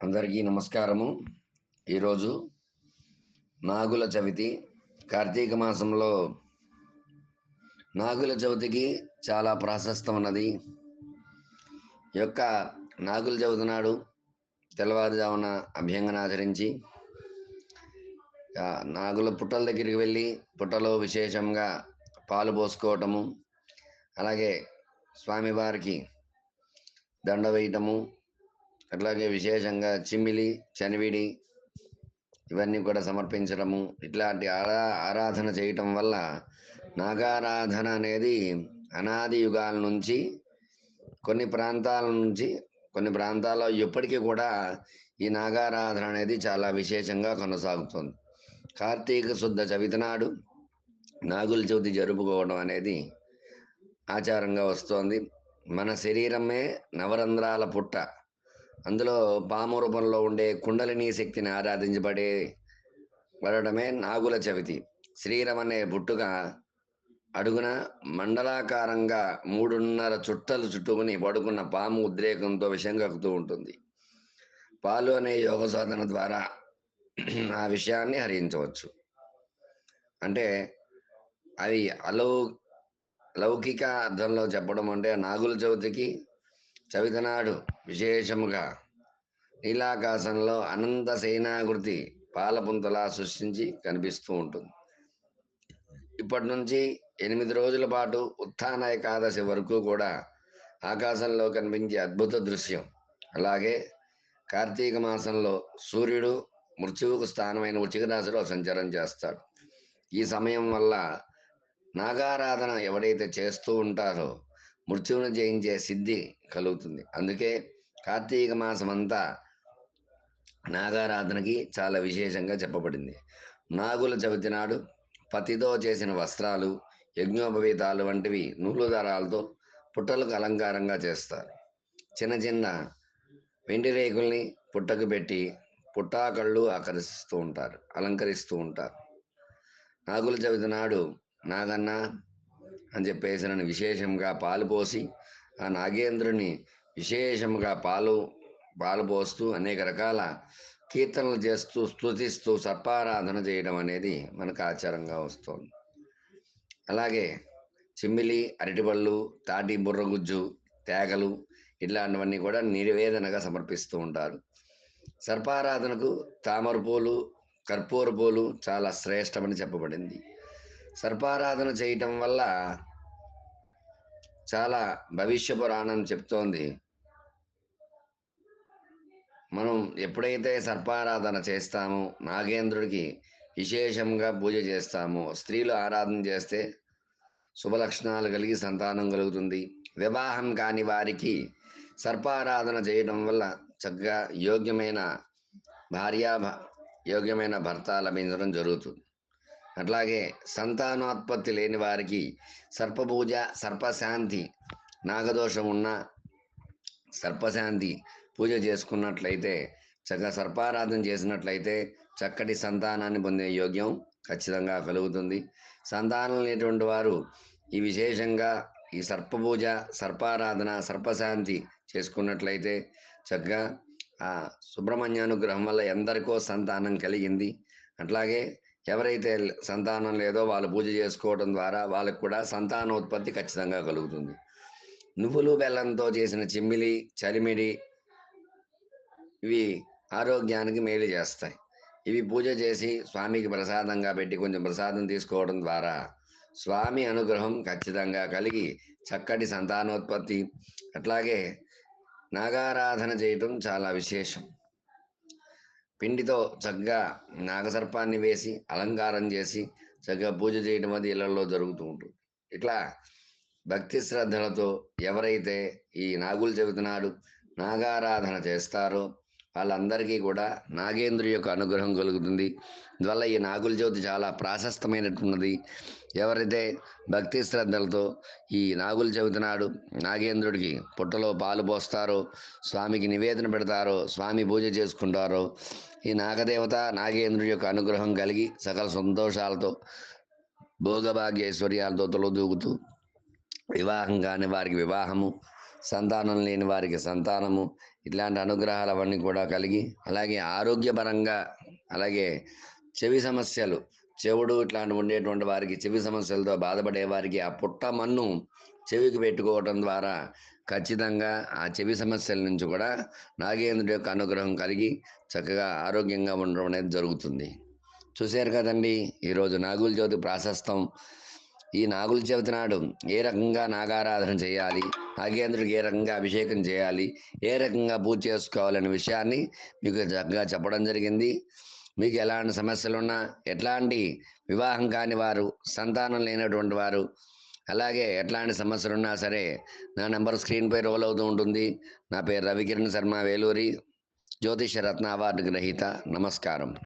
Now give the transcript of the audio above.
అందరికీ నమస్కారము. ఈరోజు నాగుల చవితి. కార్తీక మాసంలో నాగుల చవితికి చాలా ప్రాశస్తం ఉన్నది ఈ యొక్క నాగుల చవితి నాడు తెల్లవారుజామున అభ్యంగన ఆచరించి నాగుల పుట్టల దగ్గరికి వెళ్ళి పుట్టలో విశేషంగా పాలు పోసుకోవటము అలాగే స్వామివారికి దండ వేయటము అట్లాగే విశేషంగా చిమ్మిలి చనివిడి ఇవన్నీ కూడా సమర్పించడము ఇట్లాంటి ఆరా ఆరాధన చేయటం వల్ల నాగారాధన అనేది అనాది యుగాల నుంచి కొన్ని ప్రాంతాల నుంచి కొన్ని ప్రాంతాల్లో ఎప్పటికీ కూడా ఈ నాగారాధన అనేది చాలా విశేషంగా కొనసాగుతుంది. కార్తీక శుద్ధ చవితి నాడు నాగుల చవితి జరుపుకోవడం అనేది ఆచారంగా వస్తోంది. మన శరీరమే నవరంధ్రాల పుట్ట. అందులో పాము రూపంలో ఉండే కుండలిని శక్తిని ఆరాధించబడే పడటమే నాగుల చవితి. శ్రీరమనే అనే పుట్టుక అడుగున మండలాకారంగా మూడున్నర చుట్టలు చుట్టుకుని పడుకున్న పాము ఉద్రేకంతో విషం కక్కుతూ ఉంటుంది. పాలు అనే యోగ సాధన ద్వారా ఆ విషయాన్ని హరించవచ్చు. అంటే అవి అలౌ లౌకిక అర్థంలో చెప్పడం అంటే నాగుల చవితికి చవితనాడు విశేషముగా నీలాకాశంలో అనంత సేనాకృతి పాలపుంతలా సృష్టించి కనిపిస్తూ ఉంటుంది. ఇప్పటి నుంచి ఎనిమిది రోజుల పాటు ఉత్థాన ఏకాదశి వరకు కూడా ఆకాశంలో కనిపించే అద్భుత దృశ్యం. అలాగే కార్తీక మాసంలో సూర్యుడు మృత్యువుకు స్థానమైన ఉచికరాశిలో సంచారం చేస్తాడు. ఈ సమయం వల్ల నాగారాధన ఎవరైతే చేస్తూ ఉంటారో మృత్యువును జయించే సిద్ధి కలుగుతుంది. అందుకే కార్తీక మాసం అంతా నాగారాధనకి చాలా విశేషంగా చెప్పబడింది. నాగుల చవితి నాడు పతితో చేసిన వస్త్రాలు యజ్ఞోపవీతాలు వంటివి నూలు దారాలతో పుట్టలకు అలంకారంగా చేస్తారు. చిన్న చిన్న వెండి రేకుల్ని పుట్టకు పెట్టి పుట్టాకళ్ళు ఆకర్షిస్తూ ఉంటారు అలంకరిస్తూ ఉంటారు. నాగుల చవితి నాడు నాగన్న అని చెప్పేసి నన్ను విశేషంగా పాలు పోసి ఆ నాగేంద్రుని విశేషముగా పాలు పాలు పోస్తూ అనేక రకాల కీర్తనలు చేస్తూ స్తుతిస్తూ సర్పారాధన చేయడం అనేది మనకు ఆచారంగా వస్తుంది. అలాగే చిమ్మిలి అరటిపళ్ళు తాటి బుర్రగుజ్జు తేగలు ఇట్లాంటివన్నీ కూడా నివేదనగా సమర్పిస్తూ ఉంటారు. సర్పారాధనకు తామర పూలు కర్పూర పూలు చాలా శ్రేష్టమని చెప్పబడింది. సర్పారాధన చేయటం వల్ల చాలా భవిష్య పురాణం చెప్తోంది. మనం ఎప్పుడైతే సర్పారాధన చేస్తామో నాగేంద్రుడికి విశేషంగా పూజ చేస్తామో స్త్రీలు ఆరాధన చేస్తే శుభలక్షణాలు కలిగి సంతానం కలుగుతుంది. వివాహం కాని వారికి సర్పారాధన చేయడం వల్ల చక్కగా యోగ్యమైన భార్యా యోగ్యమైన భర్త లభించడం జరుగుతుంది. అట్లాగే సంతానోత్పత్తి లేని వారికి సర్పపూజ సర్పశాంతి నాగదోషం ఉన్న సర్పశాంతి పూజ చేసుకున్నట్లయితే చక్కగా సర్పారాధన చేసినట్లయితే చక్కటి సంతానాన్ని పొందే యోగ్యం ఖచ్చితంగా కలుగుతుంది. సంతానం లేనటువంటి వారు ఈ విశేషంగా ఈ సర్పపూజ సర్పారాధన సర్పశాంతి చేసుకున్నట్లయితే చక్కగా ఆ సుబ్రహ్మణ్యానుగ్రహం వల్ల ఎందరికో సంతానం కలిగింది. అట్లాగే ఎవరైతే సంతానం లేదో వాళ్ళు పూజ చేసుకోవడం ద్వారా వాళ్ళకు కూడా సంతానోత్పత్తి ఖచ్చితంగా కలుగుతుంది. నువ్వులు బెల్లంతో చేసిన చిమ్మిలి చలిమిడి ఇవి ఆరోగ్యానికి మేలు చేస్తాయి. ఇవి పూజ చేసి స్వామికి ప్రసాదంగా పెట్టి కొంచెం ప్రసాదం తీసుకోవడం ద్వారా స్వామి అనుగ్రహం ఖచ్చితంగా కలిగి చక్కటి సంతానోత్పత్తి అట్లాగే నాగారాధన చేయటం చాలా విశేషం. పిండితో చక్కగా నాగసర్పాన్ని వేసి అలంకారం చేసి చక్కగా పూజ చేయడం అది ఇళ్ళలో జరుగుతూ ఉంటుంది. ఇట్లా భక్తి శ్రద్ధలతో ఎవరైతే ఈ నాగులు చెబుతున్నాడు నాగారాధన చేస్తారో వాళ్ళందరికీ కూడా నాగేంద్రు యొక్క అనుగ్రహం కలుగుతుంది. అందువల్ల ఈ నాగుల జ్యోతి చాలా ప్రాశస్తమైనటువంటిది ఎవరైతే భక్తి శ్రద్ధలతో ఈ నాగుల చవితి నాడు నాగేంద్రుడికి పుట్టలో పాలు పోస్తారో స్వామికి నివేదన పెడతారో స్వామి పూజ చేసుకుంటారో ఈ నాగదేవత నాగేంద్రుడి యొక్క అనుగ్రహం కలిగి సకల సంతోషాలతో భోగభాగ్యైశ్వర్యాలతో తొలదూగుతూ వివాహం కాని వారికి వివాహము సంతానం లేని వారికి సంతానము ఇట్లాంటి అనుగ్రహాలు అవన్నీ కూడా కలిగి అలాగే ఆరోగ్యపరంగా అలాగే చెవి సమస్యలు చెవుడు ఇట్లాంటి ఉండేటువంటి వారికి చెవి సమస్యలతో బాధపడే వారికి ఆ పుట్ట మన్ను చెవికి పెట్టుకోవటం ద్వారా ఖచ్చితంగా ఆ చెవి సమస్యల నుంచి కూడా నాగేంద్రుడి యొక్క అనుగ్రహం కలిగి చక్కగా ఆరోగ్యంగా ఉండడం అనేది జరుగుతుంది. చూశారు కదండి ఈరోజు నాగుల జ్యోతి ప్రాశస్తం ఈ నాగుల చవితి నాడు ఏ రకంగా నాగారాధన చేయాలి నాగేంద్రుడికి ఏ రకంగా అభిషేకం చేయాలి ఏ రకంగా పూజ చేసుకోవాలనే విషయాన్ని మీకు చక్కగా చెప్పడం జరిగింది. మీకు ఎలాంటి సమస్యలు ఉన్నా ఎట్లాంటి వివాహం కాని వారు సంతానం లేనటువంటి వారు అలాగే ఎట్లాంటి సమస్యలు ఉన్నా సరే నా నెంబర్ స్క్రీన్పై రోల్ అవుతూ ఉంటుంది. నా పేరు రవికిరణ్ శర్మ వేలూరి జ్యోతిష రత్న అవార్డు గ్రహీత. నమస్కారం.